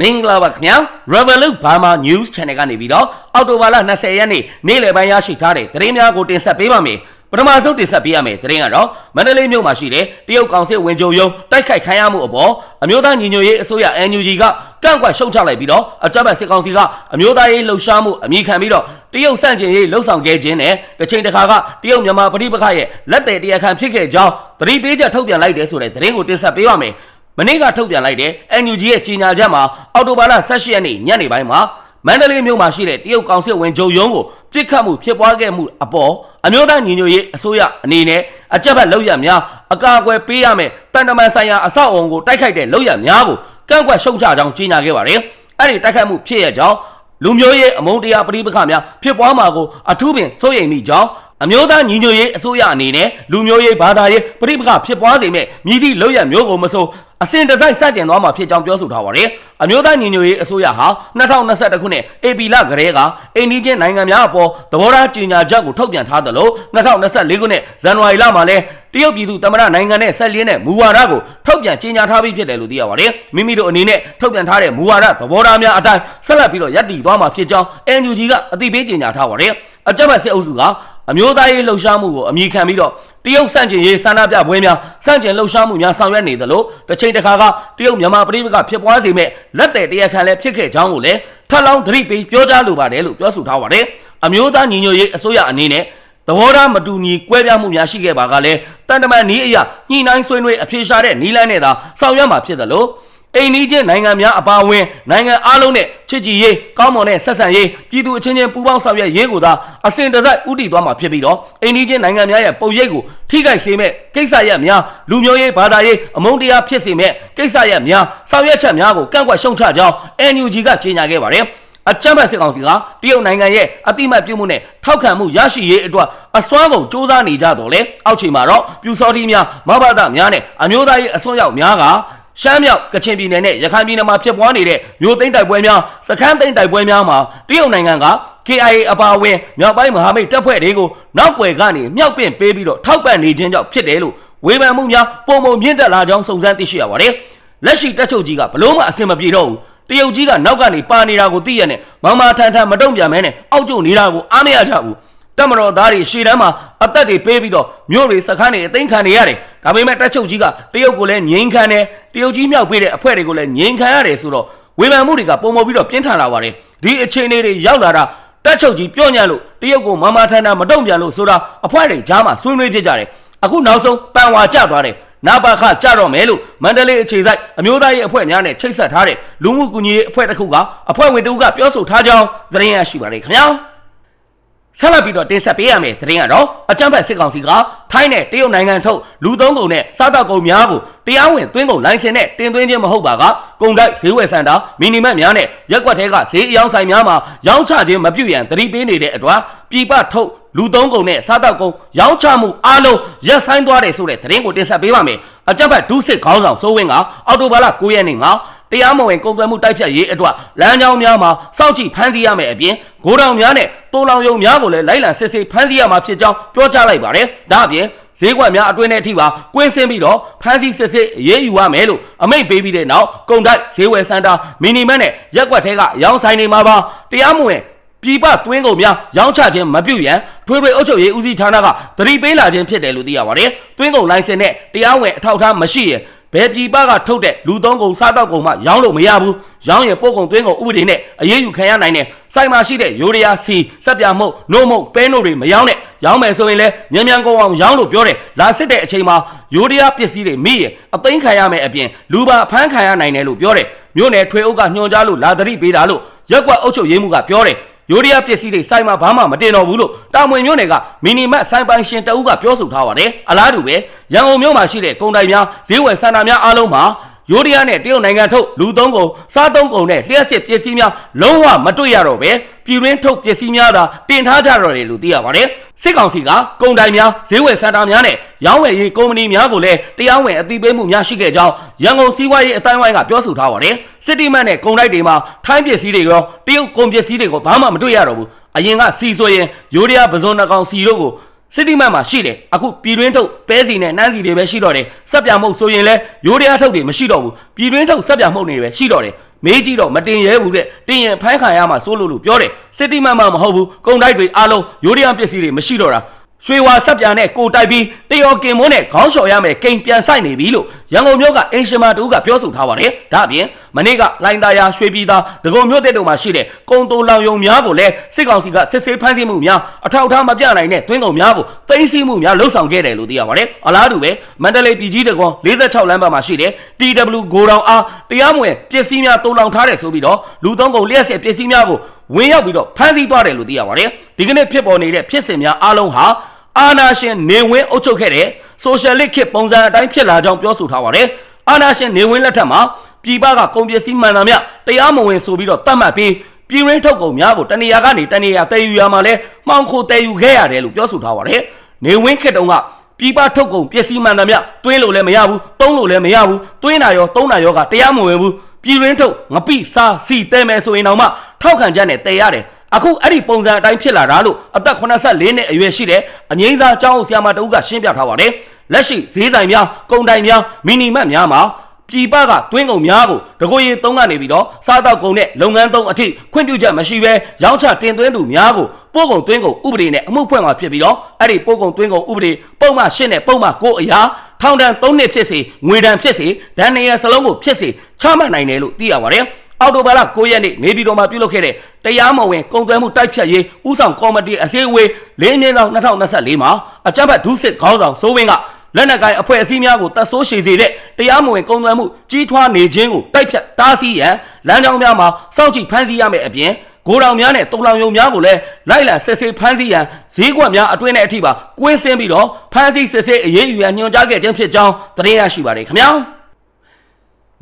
မင်္ဂလာပါခင်ဗျာ Revolut Burma News Channel ကနေပြီးတော့အောက်တိုဘာလ20ရက်နေ့နေ့လယ်ပိုင်းရရှိထားတဲ့သတင်းများကိုတင်ဆက်ပေးပါမယ်ပထမဆုံးတင်ဆက်ပေးရမယ်သတင်းကတော့မန္တလေးမြို့မှာရှိတဲ့တရုတ်ကောင်စစ်ဝင်ကြုံယုံတိုက်ခိုက်ခံရမှုအပေါ်အမျိုးသားညီညွတ်ရေးအစိုးရ NUG ကကန့်ကွက်ရှုံချလိုက်ပြီးတော့အကြမ်းဖက်စစ်ကောင်စီကအမျိုးသားရေးလှုပ်ရှားမှုအမိခံပြီးတော့တရုတ်စန့်ကျင်ရေးလှုပ်ဆောင်ခဲ့ခြင်းနဲ့တစ်ချိန်တစ်ခါကတရုတ်မြန်မာပဋိပက္ခရဲ့လက်သည်တရားခံဖြစ်ခဲ့ကြောင်းသတိပေးချက်ထုတ်ပြန်လိုက်တဲ့ဆိုတဲ့သတင်းကိုတင်ဆက်ပေးပါမယ် မနေ့ကထုတ်ပြန်လိုက်တဲ့ NUG ရဲ့ကြေညာချက်မှာအော်တိုဘာလ18ရက်နေ့ညနေပိုင်းမှာမန္တလေးမြို့မှာရှိတဲ့တရုတ်ကောင်စစ်ဝင်ဂျုံယုံကိုပြစ်ခတ်မှုဖြစ်ပွားခဲ့မှုအပေါ်အမျိုးသားညီညွတ်ရေးအစိုးရအနေနဲ့အကြက်ဘက်လောက်ရများအကာအကွယ်ပေးရမယ်တန်တမန်ဆိုင်ရာအဆောက်အအုံကိုတိုက်ခိုက်တဲ့လောက်ရများကိုကန့်ကွက်ရှုံချကြောင်းကြေညာခဲ့ပါတယ်။အဲ့ဒီတိုက်ခိုက်မှုဖြစ်ရကြောင်းလူမျိုးရေးအမုန်းတရားပဋိပက္ခများဖြစ်ပွားမှာကိုအထူးပင်စိုးရိမ်မိကြောင်းအမျိုးသားညီညွတ်ရေးအစိုးရအနေနဲ့လူမျိုးရေးဘာသာရေးပဋိပက္ခဖြစ်ပွားစေမဲ့မြည်သည့်လောက်ရမျိုးကိုမဆို အစဉ်တစိုက်စတင်သွားမှာဖြစ်ကြောင်းပြောဆိုထားပါတယ်။အမျိုးသားညီညွတ်ရေးအစိုးရဟာ2021ခုနှစ်ဧပြီလကတည်းကအိန္ဒိချင်းနိုင်ငံများအပေါ်သဘောထားကြေညာချက်ကိုထုတ်ပြန်ထားသလို2024ခုနှစ်ဇန်နဝါရီလမှာလည်းတရုတ်ပြည်သူသမ္မတနိုင်ငံနဲ့ဆက်လင်းတဲ့မူဝါဒကိုထုတ်ပြန်ကြေညာထားပြီးဖြစ်တယ်လို့သိရပါတယ်။မိမိတို့အနေနဲ့ထုတ်ပြန်ထားတဲ့မူဝါဒသဘောထားများအတိုင်းဆက်လက်ပြီးတော့ရပ်တည်သွားမှာဖြစ်ကြောင်း NUG ကအသိပေးကြေညာထားပါတယ်။အကြမ်းဖက်စစ်အုပ်စုက အမျိုးသားရေးလှုပ်ရှားမှုကိုအမိခံပြီးတော့တရုတ်စန့်ကျင်ရေးဆန္ဒပြပွဲများစန့်ကျင်လှုပ်ရှားမှုများဆောင်ရွက်နေသလိုတစ်ချိန်တစ်ခါကတရုတ်မြန်မာပြည်ပကဖြစ်ပွားစေမဲ့လက်တဲ့တရားခံလည်းဖြစ်ခဲ့ကြောင်းကိုလည်းထပ်လောင်းသတိပေးပြောကြားလိုပါတယ်လို့ပြောဆိုထားပါတယ်အမျိုးသားညီညွတ်ရေးအစိုးရအနေနဲ့သဘောထားမတူညီကွဲပြားမှုများရှိခဲ့ပါကလည်းတန်တမန်နီးအရာညှိနှိုင်းဆွေးနွေးအပြေရှားတဲ့နီးလန်းနဲ့သာဆောင်ရွက်မှာဖြစ်သလို အိန္ဒိချင်းနိုင်ငံများအပါအဝင်နိုင်ငံအားလုံးနဲ့ချစ်ကြည်ရေးကောင်းမွန်တဲ့ဆက်ဆံရေးပြည်သူအချင်းချင်းပူးပေါင်းဆောင်ရွက်ရေးကိုသာအစဉ်တစိုက်ဥတည်သွားမှာဖြစ်ပြီးတော့အိန္ဒိချင်းနိုင်ငံများရဲ့ပုံရိပ်ကိုထိခိုက်စေမဲ့ကိစ္စရပ်များလူမျိုးရေးဘာသာရေးအမုန်းတရားဖြစ်စေမဲ့ကိစ္စရပ်များဆောင်ရွက်ချက်များကိုကန့်ကွက်ရှုံချကြောင်း NUG ကကြေညာခဲ့ပါတယ်အကြမ်းဖက်စစ်ကောင်စီကတရုတ်နိုင်ငံရဲ့အတိမတ်ပြုမှုနဲ့ထောက်ခံမှုရရှိရေးအတွက်အစွမ်းကုန်စ조사နေကြတော့လေအောက်ခြေမှာတော့ပြူစောတိများမဘာဒများနဲ့အမျိုးသားရေးအစွန်းရောက်များက ရှမ်းမြောက်ကချင်ပြည်နယ်နဲ့ရခိုင်ပြည်နယ်မှာဖြစ်ပွားနေတဲ့မြို့သိမ်းတိုက်ပွဲများစခန်းသိမ်းတိုက်ပွဲများမှာတရုတ်နိုင်ငံက KIA အပါအဝင်မြောက်ပိုင်းမဟာမိတ်တပ်ဖွဲ့တွေကိုနောက်ွယ်ကနေမြောက်ပင့်ပေးပြီးတော့ထောက်ပံ့နေခြင်းကြောင့်ဖြစ်တယ်လို့ဝေဖန်မှုများပုံပုံမြင့်တက်လာကြောင်းစုံစမ်းသိရှိရပါတယ်။လက်ရှိတပ်ချုပ်ကြီးကဘလို့မှအဆင်မပြေတော့ဘူး။တရုတ်ကြီးကနောက်ကနေပါနေတာကိုသိရနဲ့မမထန်ထန်မတုံ့ပြန်မဲနဲ့အောက်ကျနေတာကိုအားမရကြဘူး။ တက်မတော်သားတွေရှေ့တန်းမှာအသက်တွေပေးပြီးတော့မြို့တွေစခန်းတွေအသိမ်းခံနေရတယ်။ဒါပေမဲ့တက်ချုပ်ကြီးကတရုတ်ကိုလည်းငြိမ်းခံတယ်။တရုတ်ကြီးမြောက်ပေးတဲ့အဖွဲ့တွေကိုလည်းငြိမ်းခံရတယ်ဆိုတော့ဝေဖန်မှုတွေကပုံမပြီးတော့ပြင်းထန်လာပါတယ်။ဒီအခြေအနေတွေရောက်လာတာတက်ချုပ်ကြီးပြောညံ့လို့တရုတ်ကိုမမထန်ထန်မတုံ့ပြန်လို့ဆိုတာအဖွဲ့တွေကြားမှာဆွေးနွေးဖြစ်ကြတယ်။အခုနောက်ဆုံးပန်ဝါကျသွားတယ်။နာပါခကြတော့မယ်လို့မန္တလေးအခြေစိုက်အမျိုးသားရေးအဖွဲ့များနဲ့ချိတ်ဆက်ထားတဲ့လူမှုကူညီရေးအဖွဲ့တစ်ခုကအဖွဲ့ဝင်တဦးကပြောဆိုထားကြောင်းသတင်းရရှိပါတယ်ခင်ဗျာ။ ဆက်လက်ပြီးတော့တင်ဆက်ပေးရမယ်သတင်းကတော့အကြမ်းဖက်စစ်ကောင်စီကထိုင်းနဲ့တရုတ်နိုင်ငံထုတ်လူသုံးကုန်နဲ့စားတောက်ကုန်များကိုတရားဝင်သွင်းကုန်လိုင်စင်နဲ့တင်သွင်းခြင်းမဟုတ်ပါကကုန်တိုက်ဈေးဝယ်စင်တာမီနီမတ်များနဲ့ရက်ကွက်ထဲကဈေးအယောင်းဆိုင်များမှာရောင်းချခြင်းမပြုရန်သတိပေးနေတဲ့အတွက်ပြည်ပထုတ်လူသုံးကုန်နဲ့စားတောက်ကုန်ရောင်းချမှုအလုံးရပ်ဆိုင်းသွားတယ်ဆိုတဲ့သတင်းကိုတင်ဆက်ပေးပါမယ်အကြမ်းဖက်ဒုစစ်ခေါင်းဆောင်စိုးဝင်းကအော်တိုဘာလ9ရက်နေ့မှာ တရားမဝင်ကုန်သွယ်မှုတိုက်ဖြတ်ရေးအတွက်လမ်းကြောင်းများမှာစောင့်ကြည့်ဖမ်းဆီးရမယ်အပြင်ဂိုးတောင်များနဲ့တိုးလောင်ယုံများကိုလည်းလိုက်လံစစ်ဆေးဖမ်းဆီးရမှာဖြစ်ကြောင်းပြောကြားလိုက်ပါတယ်။ဒါအပြင်ဈေးကွက်များအတွင်းထဲအထိပါကွင်းဆင်းပြီးတော့ဖမ်းဆီးစစ်ဆေးရေးယူရမယ်လို့အမိန့်ပေးပြီးတဲ့နောက်ကုန်တိုက်ဈေးဝယ်စင်တာမီနီမတ်နဲ့ရက်ကွက်ထဲကရောင်းဆိုင်တွေမှာပါတရားမဝင်ပြည်ပတွင်းကုန်များရောင်းချခြင်းမပြုရန်ထွေထွေအုပ်ချုပ်ရေးဦးစီးဌာနကသတိပေးလာခြင်းဖြစ်တယ်လို့သိရပါတယ်။တွင်းကုန်လိုင်စင်နဲ့တရားဝင်အထောက်အထားမရှိရင် ဘယ်ပြည်ပကထုတ်တဲ့လူသုံးကုန်စားတော့ကုန်မှရောင်းလို့မရဘူးရောင်းရင်ပို့ကုန်သွင်းကုန်ဥပဒေနဲ့အရေးယူခံရနိုင်တယ်စိုက်မှာရှိတဲ့ယူရီးယားစီစက်ပြမှုနို့မုတ်ပဲနို့တွေမရောင်းနဲ့ရောင်းမယ်ဆိုရင်လည်းမြန်မြန်ကုန်အောင်ရောင်းလို့ပြောတယ်လာစစ်တဲ့အချိန်မှာယူရီးယားပစ္စည်းတွေမိရင်အသိမ်းခံရမယ်အပြင်လူပါဖမ်းခံရနိုင်တယ်လို့ပြောတယ်မြို့နယ်ထွေအုပ်ကညွှန်ကြားလို့လာသတိပေးတာလို့ရက်ကွက်အုပ်ချုပ်ရေးမှုကပြောတယ် ယိုရီးယားပစ္စည်းတွေစိုက်မှာဘာမှမတင်တော့ဘူးလို့တာမွေမြို့နယ်ကမီနီမတ်စိုင်ပိုင်ရှင်တအုပ်ကပြောဆိုထားပါတယ်အလားတူပဲရန်ကုန်မြို့မှာရှိတဲ့ကုန်တိုင်များဈေးဝယ်စင်တာများအားလုံးမှာယိုရီးယားနဲ့တရုတ်နိုင်ငံထုတ်လူသုံးကုန်စားသုံးကုန်နဲ့လျှက်စစ်ပစ္စည်းများလုံးဝမတွေ့ရတော့ပဲပြည်တွင်းထုတ်ပစ္စည်းများသာတင်ထားကြတော့တယ်လို့သိရပါတယ် စစ်ကောင်စီကကုန်တိုင်များဈေးဝယ်စင်တာများနဲ့ရောင်းဝယ်ရေးကုမ္ပဏီများကိုလည်းတရားဝင်အသိပေးမှုများရှိခဲ့ကြောင်းရန်ကုန်စီးပွားရေးအတိုင်းဝိုင်းကပြောဆိုထားပါတယ်စစ်တီမတ်နဲ့ကုန်တိုက်တွေမှာထိုင်းပစ္စည်းတွေရောတရုတ်ကုန်ပစ္စည်းတွေကိုဘာမှမတွေ့ရတော့ဘူးအရင်ကစီဆိုရင်ယိုရီးယားပဇွန်နှကောင်စီတို့ကို စစ်တီမတ်မှာရှိတယ်အခုပြည်တွင်းထုတ်ပဲစီနဲ့နှမ်းစီတွေပဲရှိတော့တယ်စက်ပြမှုတ်ဆိုရင်လဲရိုးတရားထုတ်တွေမရှိတော့ဘူးပြည်တွင်းထုတ်စက်ပြမှုတ်တွေပဲရှိတော့တယ်မေးကြည့်တော့မတင်ရဲဘူးတဲ့တင်ရင်ဖမ်းခံရမှာစိုးလို့လို့ပြောတယ်စစ်တီမတ်မှာမဟုတ်ဘူးကုန်တိုက်တွေအားလုံးရိုးတရားပစ္စည်းတွေမရှိတော့တာ ရွှေဝါဆက်ပြာနဲ့ကိုတိုက်ပြီးတယောကင်မွန်းနဲ့ခေါင်းလျှော်ရမယ်ကိန်ပြန်ဆိုင်နေပြီလို့ရန်ကုန်မြို့ကအင်ရှင်မာတူကပြောဆိုထားပါတယ်ဒါအပြင်မနေ့ကလိုင်းသားရရွှေပြည်သားဒဂုံမြို့တဲ့တုံမှာရှိတဲ့ကုံတိုလောင်ယုံများကိုလည်းစစ်ကောင်စီကစစ်ဆေးဖမ်းဆီးမှုများအထောက်အထားမပြနိုင်တဲ့တွင်းကုန်များကိုသိမ်းဆည်းမှုများလှုပ်ဆောင်ခဲ့တယ်လို့သိရပါတယ်အလားတူပဲမန္တလေးပြည်ကြီးတကွန်46လမ်းဘက်မှာရှိတဲ့ TW ဂိုဒေါင်အားတရားမဝင်ပစ္စည်းများတုံလောင်ထားတယ်ဆိုပြီးတော့လူသုံးကုန်လျှက်စစ်ပစ္စည်းများကို ဝင်ရောက်ပြီးတော့ဖမ်းဆီးသွားတယ်လို့သိရပါတယ်ဒီကနေ့ဖြစ်ပေါ်နေတဲ့ဖြစ်စဉ်များအားလုံးဟာအာနာရှင်နေဝင်းအုပ်ချုပ်ခဲ့တဲ့ဆိုရှယ်လစ်ခေတ်ပုံစံအတိုင်းဖြစ်လာကြောင်းပြောဆိုထားပါတယ်။အာနာရှင်နေဝင်းလက်ထက်မှာပြည်ပကကုန်ပစ္စည်းမှန်သမျှတရားမဝင်ဆိုပြီးတော့တတ်မှတ်ပြီးပြည်ရင်းထုတ်ကုန်များကိုတနေရာကနေတနေရာတည်ယူရမှာလဲမှောင်ခိုတည်ယူခဲ့ရတယ်လို့ပြောဆိုထားပါတယ်။နေဝင်းခေတ်တုန်းကပြည်ပထုတ်ကုန်ပစ္စည်းမှန်သမျှတွင်းလို့လည်းမရဘူးတုံးလို့လည်းမရဘူးတွင်းတာရောတုံးတာရောကတရားမဝင်ဘူး ပြည်ရင်းထုတ်ငပိစားစီတဲမယ်ဆိုရင်တော့မှထောက်ခံချက်နဲ့တည်ရတယ်အခုအဲ့ဒီပုံစံအတိုင်းဖြစ်လာတာလို့အသက်84နှစ်အရွယ်ရှိတဲ့အငိမ့်စားကျောင်းဆရာမတဦးကရှင်းပြထားပါတယ်လက်ရှိဈေးဆိုင်များကုန်တိုင်များမီနီမတ်များမှာပြည်ပကတွင်းကုန်များကိုတကိုရီသုံးကနေပြီးတော့စားတော့ကုန်တဲ့လုပ်ငန်းသုံးအထိခွင့်ပြုချက်မရှိဘဲရောင်းချတင်သွင်းသူများကိုပို့ကုန်တွင်းကုန်ဥပဒေနဲ့အမှုဖွင့်မှာဖြစ်ပြီးတော့အဲ့ဒီပို့ကုန်တွင်းကုန်ဥပဒေပုံမှန်ရှင်းတဲ့ပုံမှန်ကိုအရာ ထောင်ဒဏ်၃နှစ်ဖြစ်စေငွေဒဏ်ဖြစ်စေဒဏ်နေရစလုံးကိုဖြစ်စေချမှတ်နိုင်တယ်လို့သိရပါတယ်အော်တိုဘာလ9ရက်နေ့နေပြည်တော်မှာပြုလုပ်ခဲ့တဲ့တရားမဝင်ကုန်သွယ်မှုတိုက်ဖြတ်ရေးဥဆောင်ကော်မတီအစည်းအဝေး၄မြင်းဆောင်2024မှာအကြမ်းဖက်ဒုစစ်ခေါင်းဆောင်စိုးဝင်းကလက်နက်ကိုင်အဖွဲ့အစည်းများကိုတပ်ဆိုးရှည်စေတဲ့တရားမဝင်ကုန်သွယ်မှုကြီးထွားနေခြင်းကိုတိုက်ဖြတ်တားဆီးရန်လမ်းကြောင်းများမှာစောင့်ကြည့်ဖမ်းဆီးရမယ့်အပြင် ဂိုးတောင်များနဲ့တုံလောင်ယုံများကိုလည်းလိုက်လံစစ်ဆေးဖမ်းဆီးရန်ဈေးကွက်များအတွင်းနဲ့အထိပါကွင်းဆင်းပြီးတော့ဖမ်းဆီးစစ်ဆေးအရေးယူရန်ညွှန်ကြားခဲ့ခြင်းဖြစ်ကြောင်းသတင်းရရှိပါတယ်ခင်ဗျာ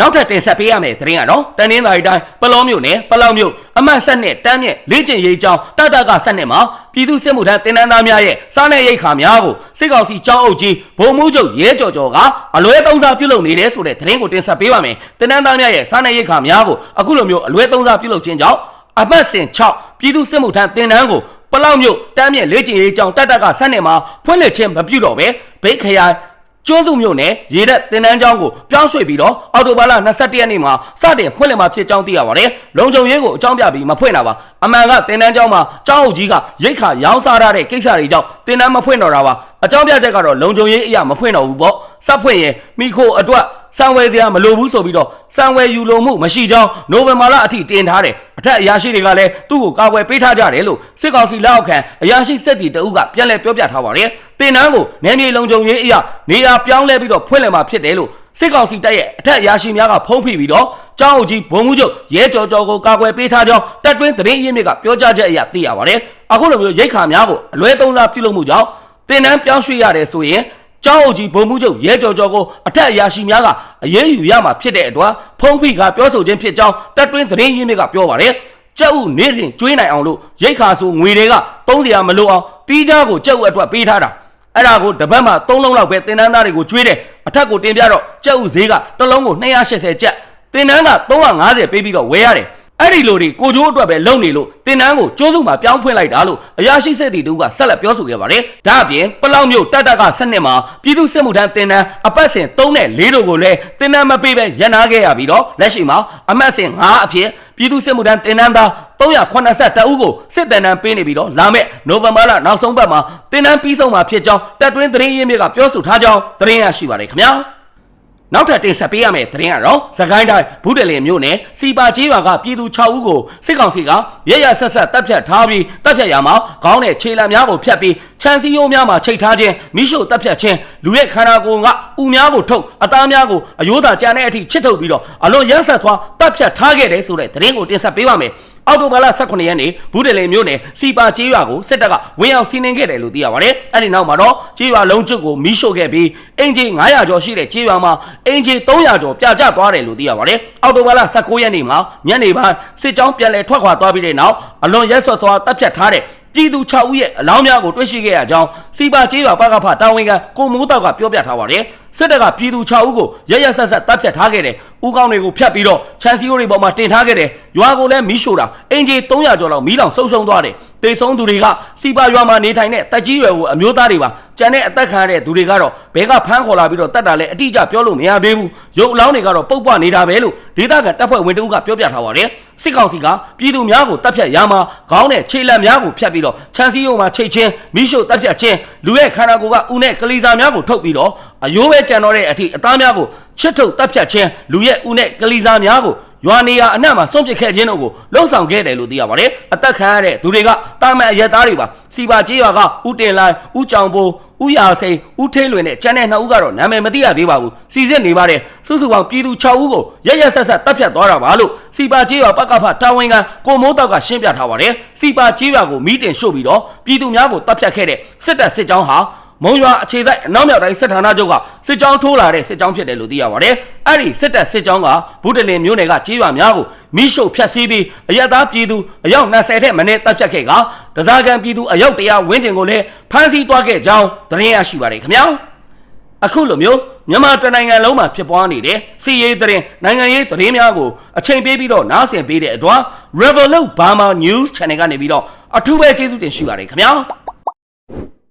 နောက်ထပ်တင်ဆက်ပေးရမယ့်သတင်းကတော့တနင်္သာရီတိုင်းပလောမြို့နယ်ပလောက်မြို့အမှတ်ဆက်နဲ့တန်းမြင့်လေ့ကျင့်ရေးကျောင်းတတကဆက်နဲ့မှာပြည်သူစစ်မှုထမ်းတင်နန်းသားများရဲ့စားနယ်ရိတ်ခါများကိုစစ်ကောင်စီကျောင်းအုပ်ကြီးဗိုလ်မှူးချုပ်ရဲကျော်ကျော်ကအလွဲသုံးစားပြုလုပ်နေတယ်ဆိုတဲ့သတင်းကိုတင်ဆက်ပေးပါမယ်တင်နန်းသားများရဲ့စားနယ်ရိတ်ခါများကိုအခုလိုမျိုးအလွဲသုံးစားပြုလုပ်ခြင်းကြောင့် အမှတ်စဉ်6ပြည်သူစစ်မှုထမ်းတင်နန်းကိုပလောက်မြို့တန်းမြင့်လေ့ကျင့်ရေးကျောင်းတတကဆက်နဲ့မှာဖွင့်လှစ်ခြင်းမပြုတော့ပဲဘိတ်ခရိုင်ကျွန်းစုမြို့နယ်ရေတပ်တင်တန်းကျောင်းကိုပြောင်းရွှေ့ပြီးတော့အော်တိုဘာလ22ရက်နေ့မှာစတင်ဖွင့်လှစ်မှာဖြစ်ကြောင်းသိရပါတယ်။လုံခြုံရေးကိုအကြောင်းပြပြီးမဖွင့်တာပါ။အမှန်ကတင်တန်းကျောင်းမှာကျောင်းအုပ်ကြီးကရိတ်ခါရောင်းစားရတဲ့ကိစ္စတွေကြောင့်တင်တန်းမဖွင့်တော့တာပါ။အကြောင်းပြချက်ကတော့လုံခြုံရေးအရာမဖွင့်တော့ဘူးပေါ့။စပ်ဖွင့်ရင်မိခိုအတွက် စံဝယ်စရာမလိုဘူးဆိုပြီးတော့စံဝယ်ယူလိုမှုမရှိကြောင်းနိုဝင်ဘာလအထိတင်ထားတယ်အထက်အရာရှိတွေကလည်းသူ့ကိုကာကွယ်ပေးထားကြတယ်လို့စစ်ကောင်စီလက်အောက်ခံအရာရှိစစ်တီတအုပ်ကပြန်လည်ပြောပြထားပါတယ်တင်နန်းကိုနယ်မြေလုံခြုံရေးအရာနေရာပြောင်းလဲပြီးတော့ဖွင့်လှစ်မှာဖြစ်တယ်လို့စစ်ကောင်စီတပ်ရဲ့အထက်အရာရှိများကဖုံးဖိပြီးတော့ကျောင်းအုပ်ကြီးဘုံမှုချုပ်ရဲကြော်ကြော်ကိုကာကွယ်ပေးထားကြောင်းတပ်တွင်းသတင်းရင်းမြစ်ကပြောကြားချက်အရသိရပါတယ်အခုလိုမျိုးရိတ်ခါများကိုအလွဲသုံးစားပြုလုပ်မှုကြောင့်တင်နန်းပြောင်းရွှေ့ရတယ်ဆိုရင် ကျောင်းအုပ်ကြီးဘုံမှုချုပ်ရဲကြော်ကြော်ကိုအထက်အရာရှိများကအရေးယူရမှာဖြစ်တဲ့အတွက်ဖုံးဖိကပြောဆိုခြင်းဖြစ်ကြောင်းတပ်တွင်းသတင်းရင်းမြစ်ကပြောပါတယ်ကျက်ဥနေစဉ်ကျွေးနိုင်အောင်လို့ရိတ်ခါဆိုငွေတွေကသုံးစရာမလိုအောင်တီးကြားကိုကျက်ဥအတွက်ပေးထားတာအဲ့ဒါကိုတပတ်မှ3လုံးလောက်ပဲတင်တန်းသားတွေကိုကျွေးတယ်အထက်ကိုတင်ပြတော့ကျက်ဥဈေးကတစ်လုံးကို280ကျပ်တင်တန်းက350ပေးပြီးတော့ဝယ်ရတယ် အဲ့ဒီလိုတွေကိုကျိုးအတွက်ပဲလုံနေလို့တင်တန်းကိုကျိုးစုမှာပြောင်းဖွင့်လိုက်တာလို့အရာရှိစစ်တီတူကဆက်လက်ပြောဆိုခဲ့ပါတယ်။ဒါအပြင်ပလောက်မျိုးတက်တက်ကစနစ်မှာပြည်သူစစ်မှုထမ်းတင်တန်းအပတ်စဉ်3နဲ့4တို့ကိုလည်းတင်တန်းမပေးပဲရန်နာခဲ့ရပြီးတော့လက်ရှိမှာအမှတ်စဉ်5အဖြစ်ပြည်သူစစ်မှုထမ်းတင်တန်းသား382ဦးကိုစစ်တမ်းတန်းပေးနေပြီးတော့လာမယ့်နိုဝင်ဘာလနောက်ဆုံးပတ်မှာတင်တန်းပြီးဆုံးမှာဖြစ်ကြောင်းတပ်တွင်းသတင်းရင်းမြစ်ကပြောဆိုထားကြောင်းသတင်းရရှိပါတယ်ခင်ဗျာ။ နောက်ထပ်တင်ဆက်ပေးရမယ့်သတင်းကတော့သခိုင်းတိုင်းဘူးတလင်မြို့နယ်စီပါကျေးရွာကပြည်သူ6ဦးကိုစစ်ကောင်စီကရရဆက်ဆက်တပ်ဖြတ်ထားပြီးတပ်ဖြတ်ရမှာခေါင်းနဲ့ခြေလံများကိုဖြတ်ပြီးခြံစည်းရိုးများမှာချိတ်ထားခြင်းမိရှုတပ်ဖြတ်ခြင်းလူရဲ့ခန္ဓာကိုယ်ကဥများကိုထုတ်အသားများကိုအယိုးသာကြံတဲ့အထိချစ်ထုတ်ပြီးတော့အလွန်ရမ်းဆက်သွားတပ်ဖြတ်ထားခဲ့တယ်ဆိုတဲ့သတင်းကိုတင်ဆက်ပေးပါမယ် အော်တိုဘာလ18ရက်နေ့ဘူးတယ်လေမြို့နယ်စီပါကျေးရွာကိုစစ်တပ်ကဝင်ရောက်စီးနင်းခဲ့တယ်လို့သိရပါတယ်။အဲဒီနောက်မှာတော့ကျေးရွာလုံးကျွတ်ကိုမီးရှို့ခဲ့ပြီးအင်ဂျီ900ကျော်ရှိတဲ့ကျေးရွာမှာအင်ဂျီ300ကျော်ပြကျသွားတယ်လို့သိရပါတယ်။အော်တိုဘာလ19ရက်နေ့မှာညနေပိုင်းစစ်ကြောင်းပြန်လည်ထွက်ခွာသွားပြီးတဲ့နောက်အလွန်ရက်ဆွတ်သွားတပ်ဖြတ်ထားတဲ့ပြည်သူ6ဦးရဲ့အလောင်းများကိုတွေ့ရှိခဲ့ရကြောင်းစီပါကျေးရွာပကဖတာဝန်ခံကိုမိုးတောက်ကပြောပြထားပါတယ်။ စစ်တပ်ကပြည်သူ6ဦးကိုရရဆက်ဆက်တပ်ဖြတ်ထားခဲ့တယ်။ဦးကောင်းတွေကိုဖျက်ပြီးတော့ချန်စီယိုတွေပေါ်မှာတင်ထားခဲ့တယ်။ရွာကိုလည်းမီးရှို့တာအင်ဂျီ300ကျော်လောက်မီးလောင်ဆုံဆုံသွားတယ်။တေဆုံးသူတွေကစီပါရွာမှာနေထိုင်တဲ့တက်ကြီးရွယ်ကိုအမျိုးသားတွေပါကြံတဲ့အသက်ခံရတဲ့သူတွေကတော့ဘဲကဖမ်းခေါ်လာပြီးတော့တတ်တာလဲအတိအကျပြောလို့မရသေးဘူးရုပ်အလောင်းတွေကတော့ပုတ်ပွနေတာပဲလို့ဒေသခံတပ်ဖွဲ့ဝင်တဦးကပြောပြထားပါတယ်စစ်ကောင်စီကပြည်သူများကိုတပ်ဖြတ်ရမှာခေါင်းနဲ့ခြေလက်များကိုဖြတ်ပြီးတော့ချမ်းစည်းရုံမှာချိတ်ချင်းမိရှုတပ်ဖြတ်ချင်းလူရဲ့ခန္ဓာကိုယ်ကဥနဲ့ကလေးစားများကိုထုတ်ပြီးတော့ အယိုးပဲကြံတော့တဲ့အထိအသားများကိုချစ်ထုတ်တပ်ဖြတ်ချင်းလူရဲ့ဥနဲ့ကလေးစားများကိုရွာနေရအနှံ့မှာစွန့်ပစ်ခဲ့ခြင်းတို့ကိုလှုံ့ဆော်ခဲ့တယ်လို့သိရပါတယ်အသက်ခံရတဲ့သူတွေကတာမန်အရက်သားတွေပါစီပါကြေးရွာကဥတင်လိုင်းဥကြောင်ပိုးဥရာစိန်ဥထိန်လွင်နဲ့ကျန်တဲ့နှစ်ဦးကတော့နာမည်မသိရသေးပါဘူးစီစစ်နေပါတယ်စုစုပေါင်းပြည်သူ6ဦးကိုရရဆက်ဆက်တပ်ဖြတ်သွားတာပါလို့စီပါကြေးရွာပကဖတာဝန်ခံကိုမိုးတောက်ကရှင်းပြထားပါတယ်စီပါကြေးရွာကိုမီးတင်ရှို့ပြီးတော့ပြည်သူများကိုတပ်ဖြတ်ခဲ့တဲ့စစ်တပ်စစ်ကြောင်းဟာ မုံရွာအခြေစိုက်အနောက်မြောက်တိုင်းစစ်ဌာနချုပ်ကစစ်ကြောင်းထိုးလာတဲ့စစ်ကြောင်းဖြစ်တယ်လို့သိရပါတယ်။အဲ့ဒီစစ်တပ်စစ်ကြောင်းကဗုဒ္ဓလင်မြို့နယ်ကကြေးရွာများကိုမိရှုဖျက်ဆီးပြီးအရက်သားပြည်သူအယောက်20ထက်မနည်းတပ်ဖြတ်ခဲ့ကတစားကန်ပြည်သူအယောက်100ဝန်းကျင်ကိုလည်းဖမ်းဆီးသွားခဲ့ကြောင်းသတင်းရရှိပါတယ်ခင်ဗျာ။အခုလိုမျိုးမြန်မာတနိုင်ငံလုံးမှာဖြစ်ပွားနေတဲ့စီရေးသတင်းနိုင်ငံရေးသတင်းများကိုအချိန်ပေးပြီးတော့နားဆင်ပေးတဲ့အတွက် Revolut Burma News Channel ကနေပြီးတော့အထူးပဲကျေးဇူးတင်ရှိပါတယ်ခင်ဗျာ။